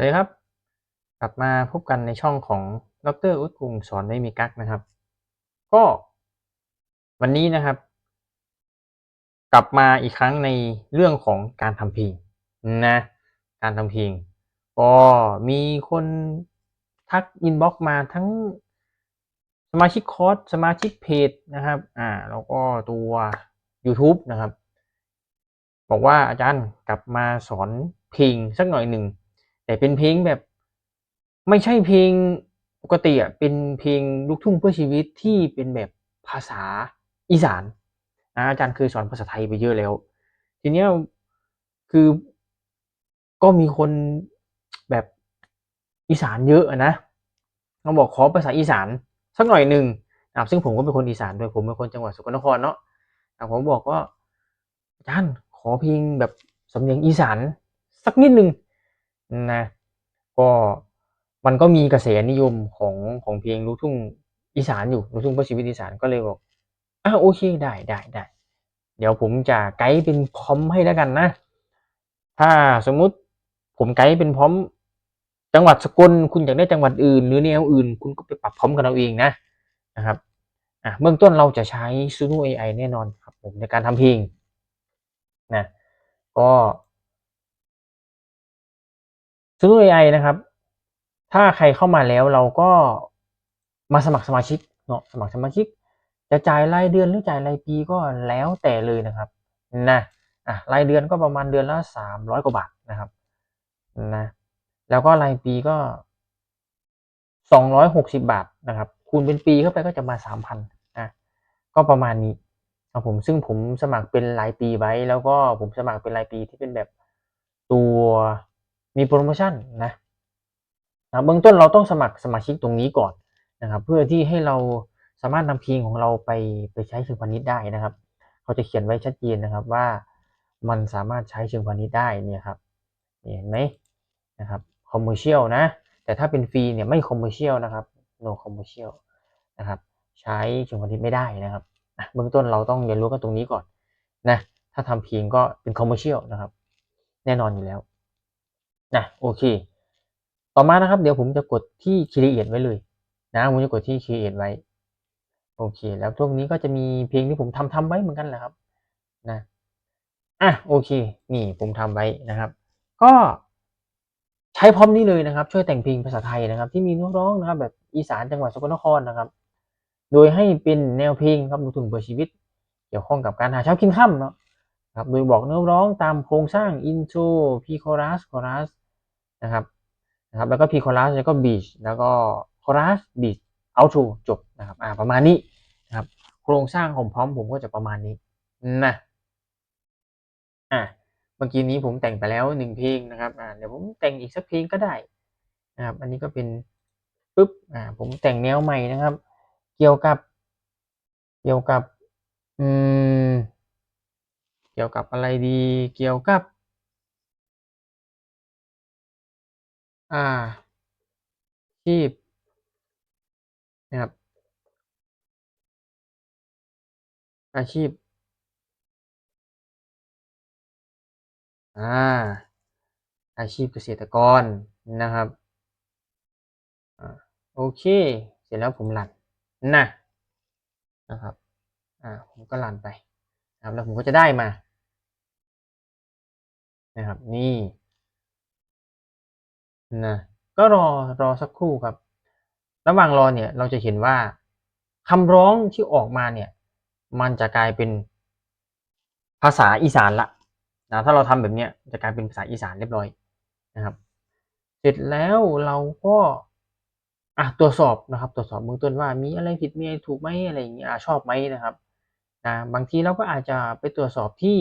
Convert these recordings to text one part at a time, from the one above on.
สวัสดีครับ กลับมาพบกันในช่องของดรอุดกุงสอนไม่มีกั๊กนะครับ ก็วันนี้นะครับ กลับมาอีกครั้งในเรื่องของการทำเพลงนะการทำเพลงก็มีคนทักอินบ็อกมาทั้งสมาชิกคอร์สสมาชิกเพจนะครับอ่าแล้วก็ตัว YouTube นะครับ บอกว่าอาจารย์กลับมาสอนเพลงสักหน่อยหนึ่ง แต่เป็นเพลงแบบ ไม่ใช่เพลงปกติอะเป็นเพลงลูกทุ่งเพื่อชีวิตที่เป็นแบบภาษาอีสานนะอาจารย์เคยสอนภาษาไทยไปเยอะแล้ว ทีเนี้ยคือก็มีคนแบบอีสานเยอะนะเขาบอกขอภาษาอีสานสักหน่อยหนึ่งนะซึ่งผมก็เป็นคนอีสานด้วยผมเป็นคนจังหวัดสกลนครเนาะแต่ผมบอกว่าอาจารย์ขอเพลงแบบสำเนียงอีสานสักนิดหนึ่ง นะก็มันก็มีกระแสนิยมของของเพลงลูกทุ่งอีสานอยู่ลูกทุ่งเพื่อชีวิตอีสานก็เลยบอกอะโอเคได้ได้ได้เดี๋ยวผมจะไกด์เป็นพร้อมให้แล้วกันนะ ถ้าสมมุติผมไกด์เป็นพร้อมจังหวัดสกลคุณอยากได้จังหวัดอื่น หรือแนวอื่น คุณก็ไปปรับพร้อมกันเอาเองนะนะครับอะเบื้องต้นเราจะใช้ Suno AI แน่นอนครับผมในการทำเพลงนะก็ Suno AI นะครับ ถ้าใครเข้ามาแล้วเราก็มาสมัครสมาชิกเนาะสมัครสมาชิก จะจ่ายรายเดือนหรือจ่ายรายปีก็แล้วแต่เลยนะครับนะอะรายเดือนก็ประมาณเดือนละสามร้อยกว่าบาทนะครับนะแล้วก็รายปีก็สองร้อยหกสิบาทนะครับ คูณเป็นปีเข้าไปก็จะมาสามพันนะก็ประมาณนี้ครับผมซึ่งผมสมัครเป็นรายปีไว้ แล้วก็ผมสมัครเป็นรายปีที่เป็นแบบตัว มีโปรโมชั่นนะนะเบื้องต้นเราต้องสมัครสมาชิกตรงนี้ก่อนนะครับ เพื่อที่ให้เราสามารถนำเพลงของเราไปไปใช้เชิงพาณิชย์ได้นะครับ เขาจะเขียนไว้ชัดเจนนะครับว่ามันสามารถใช้เชิงพาณิชย์ได้เนี่ยครับเห็นไหมนะครับคอมเมอร์เชียลนะ แต่ถ้าเป็นฟรีเนี่ยไม่คอมเมอร์เชียลนะครับ no commercial นะครับใช้เชิงพาณิชย์ไม่ได้นะครับเบื้องต้นเราต้องเรียนรู้กันตรงนี้ก่อนนะถ้าทำเพลงก็เป็นคอมเมอร์เชียลนะครับ แน่นอนอยู่แล้ว นะโอเค ต่อมานะครับ เดี๋ยวผมจะกดที่ create ไว้เลยนะผมจะกดที่ create ไว้ โอเค แล้วพวกนี้ก็จะมีเพลงที่ผมทำทำไว้เหมือนกันแหละครับนะอะโอเค นี่ผมทำไว้นะครับ ก็ใช้พร้อมนี้เลยนะครับ ช่วยแต่งเพลงภาษาไทยนะครับ ที่มีนื้อร้องนะครับ แบบอีสานจังหวัดสกลนครนะครับ โดยให้เป็นแนวเพลงครับลูกทุ่งเพื่อชีวิต เกี่ยวข้องกับการหาเช้ากินค่ำเนาะครับโดยบอกเนื้อร้องตามโครงสร้างอินโทรพีคอรัสคอรัส นะครับนะครับแล้วก็พีคอรัสแล้วก็บีชแล้วก็คอรัสบีชเอาโทจบนะครับอ่าประมาณนี้นะครับโครงสร้างของพร้อมผมก็จะประมาณนี้นะอะเมื่อกี้นี้ผมแต่งไปแล้วหนึ่งเพลงนะครับอ่าเดี๋ยวผมแต่งอีกสักเพลงก็ได้นะครับอันนี้ก็เป็นปุ๊บอ่าผมแต่งแนวใหม่นะครับ เกี่ยวกับ เกี่ยวกับอืมเกี่ยวกับอะไรดีเกี่ยวกับ อ่าชีพนะครับ อาชีพ อ่า อาชีพเกษตรกรนะครับอ่าโอเค เสร็จแล้วผมรันนะนะครับ อ่า ผมก็รันไปนะครับแล้วผมก็จะได้มา นะครับ นี่ นะก็รอรอสักครู่ครับ ระหว่างรอเนี่ยเราจะเห็นว่าคำร้องที่ออกมาเนี่ยมันจะกลายเป็นภาษาอีสานละนะถ้าเราทำแบบเนี้ยจะกลายเป็นภาษาอีสานเรียบร้อยนะครับ เสร็จแล้วเราก็อะตรวจสอบนะครับ ตรวจสอบเบื้องต้นว่ามีอะไรผิดมีอะไรถูกไหมอะไรอย่างเงี้ยชอบไหมนะครับนะบางทีเราก็อาจจะไปตรวจสอบที่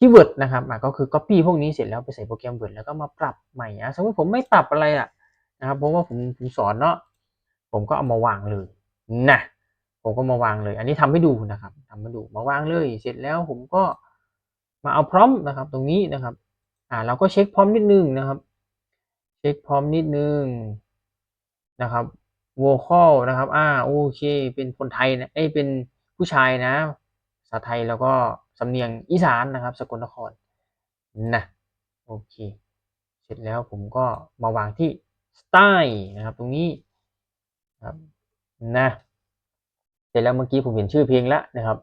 ที่ Word นะครับก็คือ Copy พวกนี้เสร็จแล้วไปใส่โปรแกรม Word แล้วก็มาปรับใหม่อะสมมติผมไม่ปรับอะไรอะนะครับเพราะว่าผมผมสอนเนาะผมก็เอามาวางเลยนะผมก็มาวางเลย อันนี้ทำให้ดูนะครับทำให้ดูมาวางเลย เสร็จแล้วผมก็มาเอาพร้อมนะครับ ตรงนี้นะครับ อ่าเราก็เช็คพร้อมนิดนึงนะครับ เช็คพร้อมนิดนึงนะครับ vocal นะครับ อ่าโอเค เป็นคนไทยนะเอ้เป็นผู้ชายนะ ษาไทยแล้วก็สำเนียงอีสานนะครับ สกลนครนะโอเค เสร็จแล้วผมก็มาวางที่สไตล์นะครับ ตรงนี้ครับนะเสร็จแล้วเมื่อกี้ผมเห็นชื่อเพลงแล้วนะครับ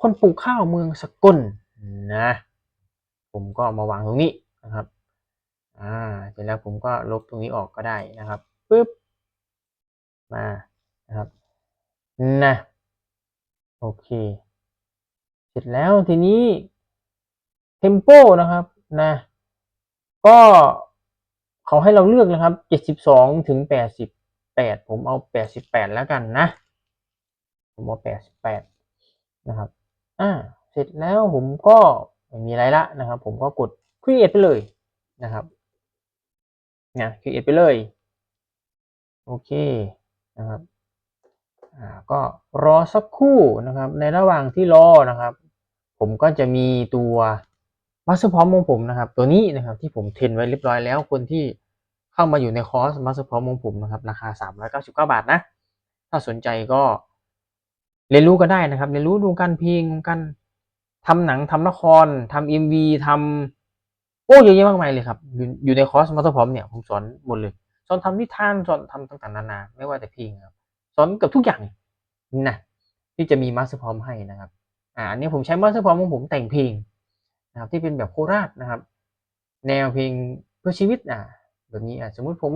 คนปลูกข้าวเมืองสกลนะผมก็มาวางตรงนี้นะครับอ่าเสร็จแล้วผมก็ลบตรงนี้ออกก็ได้นะครับปึ๊บมานะครับนะ โอเค เสร็จแล้วทีนี้เทมโปนะครับนะ ก็เขาให้เราเลือกนะครับเจ็ดสิบสองถึงแปดสิบแปดผมเอาแปดสิบแปดแล้วกันนะ ผมเอาแปดสิบแปดนะครับ อ่า เสร็จแล้วผมก็ไม่มีอะไรละนะครับ ผมก็กด create ไปเลยนะครับนะ create ไปเลย โอเค นะครับ ก็รอสักครู่นะครับ ในระหว่างที่รอนะครับ ผมก็จะมีตัวมาสเตอร์พร้อมของผมนะครับ ตัวนี้นะครับที่ผมเทรนไว้เรียบร้อยแล้ว คนที่เข้ามาอยู่ในคอร์สมาสเตอร์พร้อมของผมนะครับ ราคา 399 บาทนะ ถ้าสนใจก็เรียนรู้ก็ได้นะครับ เรียนรู้ดูการเพลงการทำหนังทำละครทำเอ็มวีทำโอ้เยอะแยะมากมายเลยครับอยู่อยู่ในคอร์สมาสเตอร์พร้อมเนี่ยผมสอนหมดเลยสอนทำนิทานสอนทำต่างๆนานาไม่ว่าแต่เพลงครับ สอนเกับทุกอย่างนะที่จะมีมาสเตอร์พร้อมให้นะครับอ่าอันนี้ผมใช้มาสเตอร์พร้อมของผมแต่งเพลงนะครับที่เป็นแบบโคราชนะครับ แนวเพลงเพื่อชีวิตอ่าแบบนี้อะสมมุติผม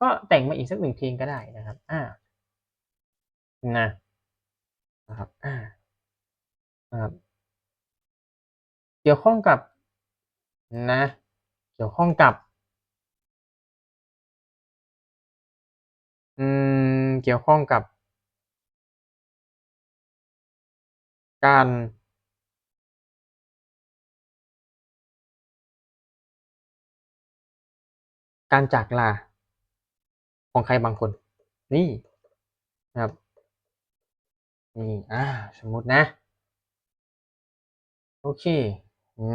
ก็แต่งมาอีกสักหนึ่งเพลงก็ได้นะครับอ่านะนะครับอ่านะครับเกี่ยวข้องกับนะ เกี่ยวข้องกับ อืม เกี่ยวข้องกับ การ การจากลา ของใครบางคน นี่นะครับ นี่ อ่า สมมุตินะ โอเค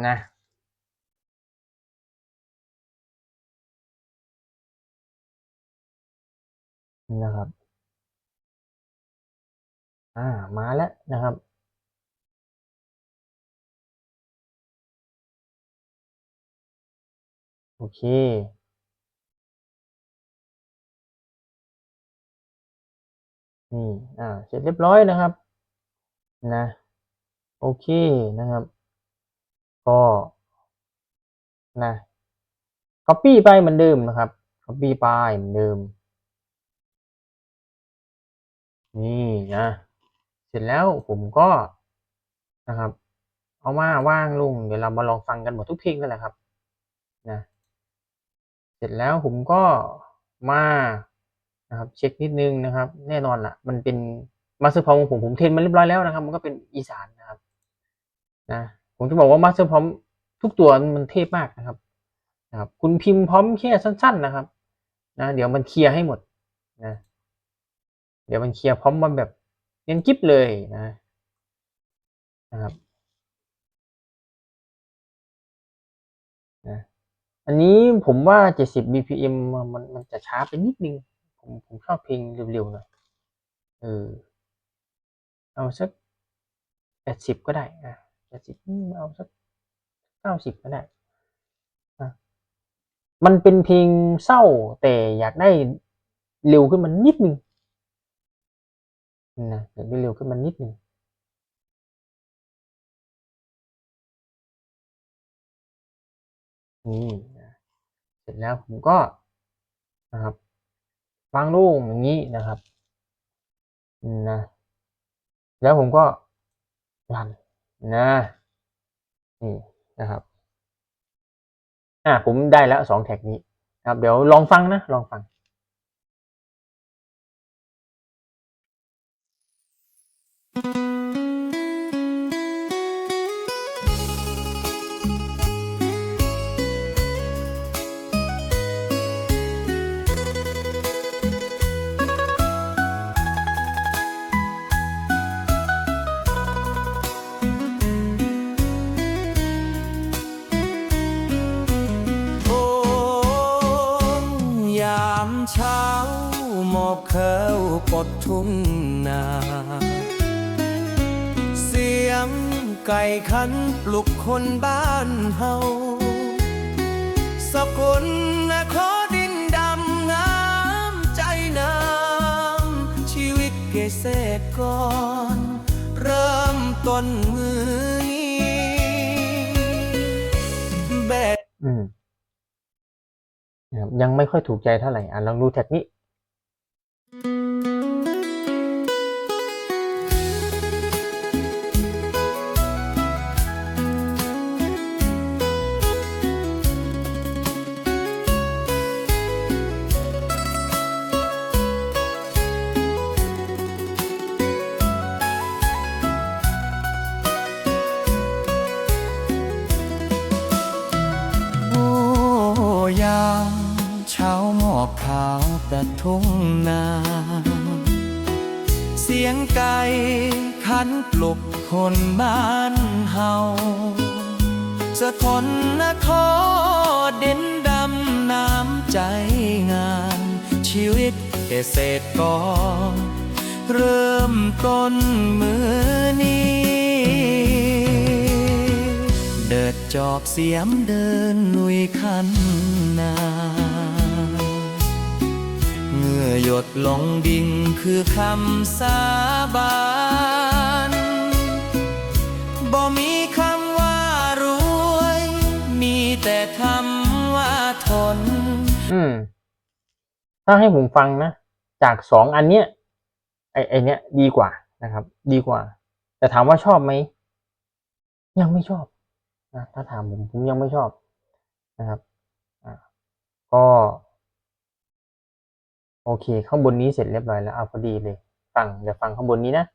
นะ นะครับ อ่า มาแล้วนะครับโอเคนี่อ่า เสร็จเรียบร้อยนะครับ นะ โอเคนะครับ ก็นะ copy ไปเหมือนเดิมนะครับ copy ไปเหมือนเดิม นี่นะเสร็จแล้วผมก็นะครับ เอามาว่างลงเดี๋ยวเรามาลองฟังกันหมดทุกเพลงกันแหละครับนะเสร็จแล้วผมก็มานะครับ เช็คนิดนึงนะครับ แน่นอนล่ะ มันเป็นมาสเตอร์พอมของผมผมเทรนมาเรียบร้อยแล้วนะครับ มันก็เป็นอีสานนะครับนะผมจะบอกว่ามาสเตอร์พอมทุกตัวมันเทพมากนะครับนะครับ คุณพิมพ์พร้อมแค่สั้น ๆนะครับนะเดี๋ยวมันเคลียร์ให้หมดนะ เดี๋ยวมันเคลียร์พร้อมมันแบบเนียนกิ๊บเลยนะนะครับนะอันนี้ผมว่า 70 BPM มันมันจะช้าไปนิดนึง ผมผมชอบเพลงเร็วๆหน่อยเออเอาสัก 80 ก็ได้อา80เอาสัก 90 ก็ได้มันเป็นเพลงเศร้าแต่อยากได้เร็วขึ้นมานิดนึง นะอยากได้เร็วขึ้นมานิดหนึ่งนี่นะเสร็จแล้วผมก็นะครับวางลงอย่างงี้นะครับนะแล้วผมก็รันนะนี่นะครับอ่าผมได้แล้ว2แท็กนี้ครับ เดี๋ยวลองฟังนะ ลองฟัง ดทุ่งนา เสียงไก่ขันปลุกคนบ้านเฮาสกุลและขอดินดำงามใจน้ำชีวิตเกษตรกร เริ่มต้นมือแบบยังไม่ค่อยถูกใจเท่าไหร่อะลองดูแท็กนี้ คนบ้านเฮาสะทนนครเด่นดำน้ำใจงาม ชีวิตเกษตรกรเริ่มต้นมือนี้ เดิดจอบเสียมเดินลุยคันนาเงื่อหยดลงดิ่งคือคำสาบาน บ่มีคำว่ารวย มีแต่คำว่าทน อืม ถ้าให้ผมฟังนะ จากสองอันเนี้ยไอไอเนี้ยดีกว่านะครับ ดีกว่า แต่ถามว่าชอบไหม ยังไม่ชอบนะถ้าถามผมผมยังไม่ชอบนะครับอ่าก็ โอเค ข้างบนนี้เสร็จเรียบร้อยแล้วเอาพอดีเลย ฟังเดี๋ยวฟังข้างบนนี้นะ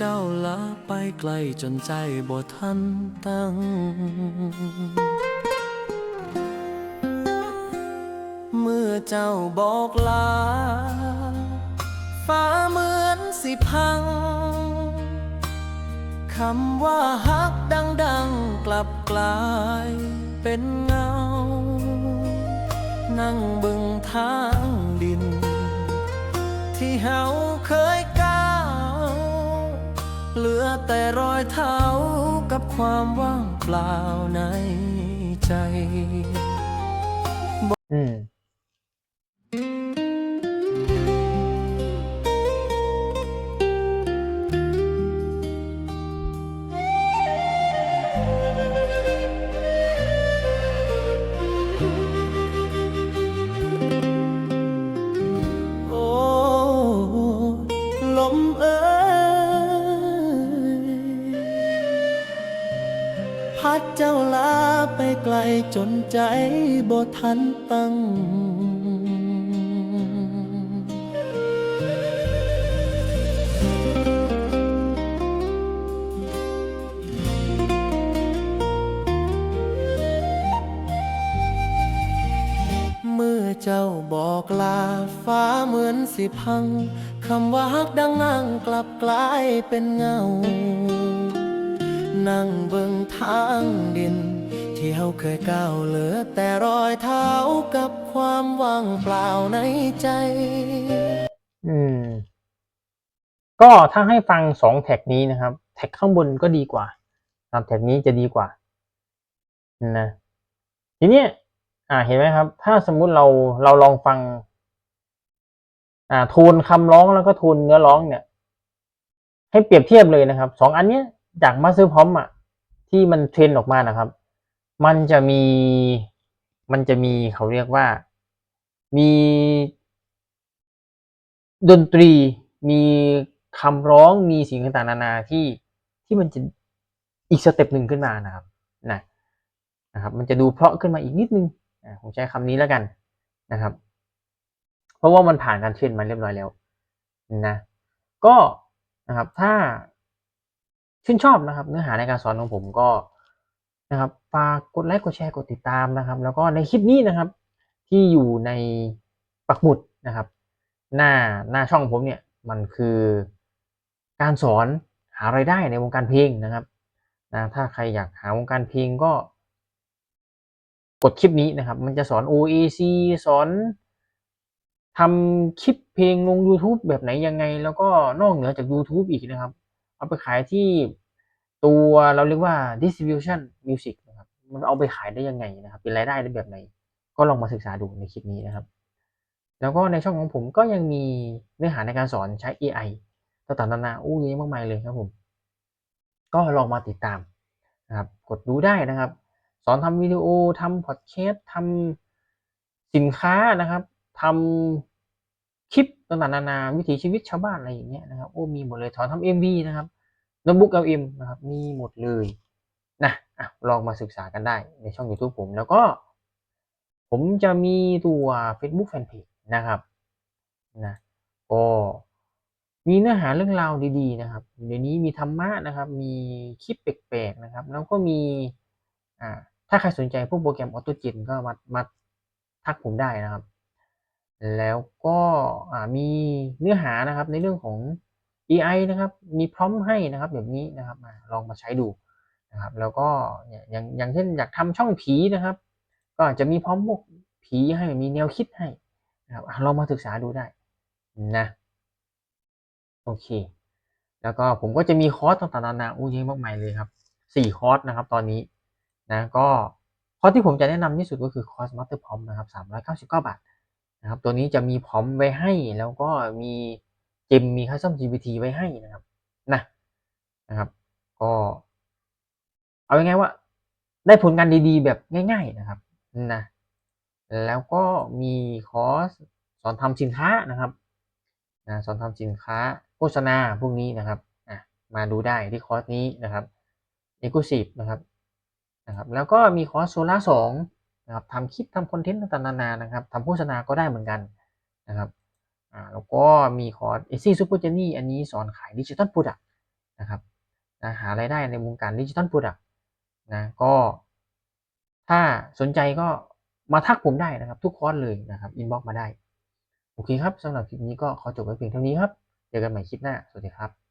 เจ้าลาไปไกลจนใจบ่ทันตั้ง เมื่อเจ้าบอกลา ฟ้าเหมือนสิพัง คำว่าฮักดังๆ กลับกลายเป็นเงา นั่งบึงทางดิน ที่เฮาเคย เหลือแต่รอยเท้ากับความว่างเปล่าในใจ ไกลจนใจบ่ทันตั้งเมื่อเจ้าบอกลาฟ้าเหมือนสิพัง คำว่าฮักดังนั่งกลับกลายเป็นเงา นั่งเบิ่งทางดิน ที่เฮาเคยก้าวเหลือ แต่รอยเท้ากับความว่างเปล่าในใจ อืม ก็ถ้าให้ฟังสองแท็กนี้นะครับ แท็กข้างบนก็ดีกว่าครับแท็กนี้จะดีกว่านะทีเนี้ยอ่าเห็นไหมครับ ถ้าสมมุติเราเราลองฟัง อ่าโทนคำร้องแล้วก็โทนเนื้อร้องเนี่ย ให้เปรียบเทียบเลยนะครับสองอันเนี้ยจากมาสเตอพร้อมอะที่มันเทรนออกมานะครับ มันจะมีมันจะมีเขาเรียกว่ามีดนตรีมีคำร้องมีสิ่งต่างๆนานาที่ที่มันจะอีกสเต็ปหนึ่งขึ้นมานะครับนะนะครับ มันจะดูเพราะขึ้นมาอีกนิดนึงผมใช้คำนี้แล้วกันนะครับ เพราะว่ามันผ่านการเทรนมาเรียบร้อยแล้วนะก็นะครับถ้าชื่นชอบนะครับ เนื้อหาในการสอนของผมก็ นะครับฝากกดไลค์กดแชร์กดติดตามนะครับ แล้วก็ในคลิปนี้นะครับ ที่อยู่ในปักหมุดนะครับ หน้าหน้าช่องผมเนี่ยมันคือการสอนหารายได้ในวงการเพลงนะครับนะถ้าใครอยากหาวงการเพลงก็ กดคลิปนี้นะครับ มันจะสอน OAC สอนทำคลิปเพลงลง YouTube แบบไหนยังไง แล้วก็นอกเหนือจาก YouTube อีกนะครับ เอาไปขายที่ ตัวเราเรียกว่า distribution music นะครับ มันเอาไปขายได้ยังไงนะครับ เป็นรายได้ได้แบบไหน ก็ลองมาศึกษาดูในคลิปนี้นะครับ แล้วก็ในช่องของผมก็ยังมีเนื้อหาในการสอนใช้ AI ต่างๆนานาอู้เยอะมากมายเลยครับผม ก็ลองมาติดตามนะครับ กดดูได้นะครับ สอนทำวิดีโอทำพอดแคสต์ทำสินค้านะครับทำคลิปต่างๆนานาวิถีชีวิตชาวบ้านอะไรอย่างเงี้ยนะครับ โอ้มีหมดเลยสอนทำเอ็มวีนะครับ โน้ตบุ๊กเอลอมนะครับมีหมดเลยนะอะลองมาศึกษากันได้ในช่อง YouTube ผมแล้วก็ ผมจะมีตัว Facebook Fanpage นะครับนะก็มีเนื้อหาเรื่องราวดีๆนะครับเดี๋ยวนี้มีธรรมะนะครับ มีคลิปแปลกๆนะครับ แล้วก็มีอ่าถ้าใครสนใจพวกโปรแกรม AutoGen ก็มามาทักผมได้นะครับ แล้วก็อ่ามีเนื้อหานะครับในเรื่องของ AI นะครับมีพร้อมให้นะครับแบบนี้นะครับอ่าลองมาใช้ดูนะครับแล้วก็อย่างอย่างเช่นอยากทำช่องผีนะครับ ก็อาจจะมีพร้อมพวกผีให้มีแนวคิดให้นะครับลองมาศึกษาดูได้นะโอเค แล้วก็ผมก็จะมีคอร์สต่างๆนานาอู้เยอะมากมายเลยครับสี่คอร์สนะครับตอนนี้นะก็คอร์สที่ผมจะแนะนำที่สุดก็คือคอร์ส Master Prompt นะครับ399บาทนะครับตัวนี้จะมีพร้อมไว้ให้แล้วก็มี เจมมี Custom GPT ไว้ให้นะครับนะนะครับ ก็เอาง่ายๆว่า ได้ผลงานดีๆ แบบง่าย ๆนะครับนะแล้วก็มีคอร์สสอนทำสินค้านะครับนะสอนทำสินค้าโฆษณาพวกนี้นะครับอะมาดูได้ที่คอร์สนี้นะครับ e x c l u s i v e นะครับนะครับ แล้วก็มีคอร์สโซล่าสองนะครับทำคลิปทำคอนเทนต์ต่างๆนานานะครับทำโฆษณาก็ได้เหมือนกันนะครับ อ่าแล้วก็มีคอร์สเอซี่ซูเปอร์เจนี่อันนี้สอนขายดิจิตอลโปรดักต์นะครับนะหารายได้ในวงการดิจิตอลโปรดักต์นะก็ถ้าสนใจก็มาทักผมได้นะครับ ทุกคอร์สเลยนะครับอินบ็อกมาได้ โอเคครับสำหรับคลิปนี้ก็ขอจบไว้เพียงเท่านี้ครับ เจอกันใหม่คลิปหน้า สวัสดีครับ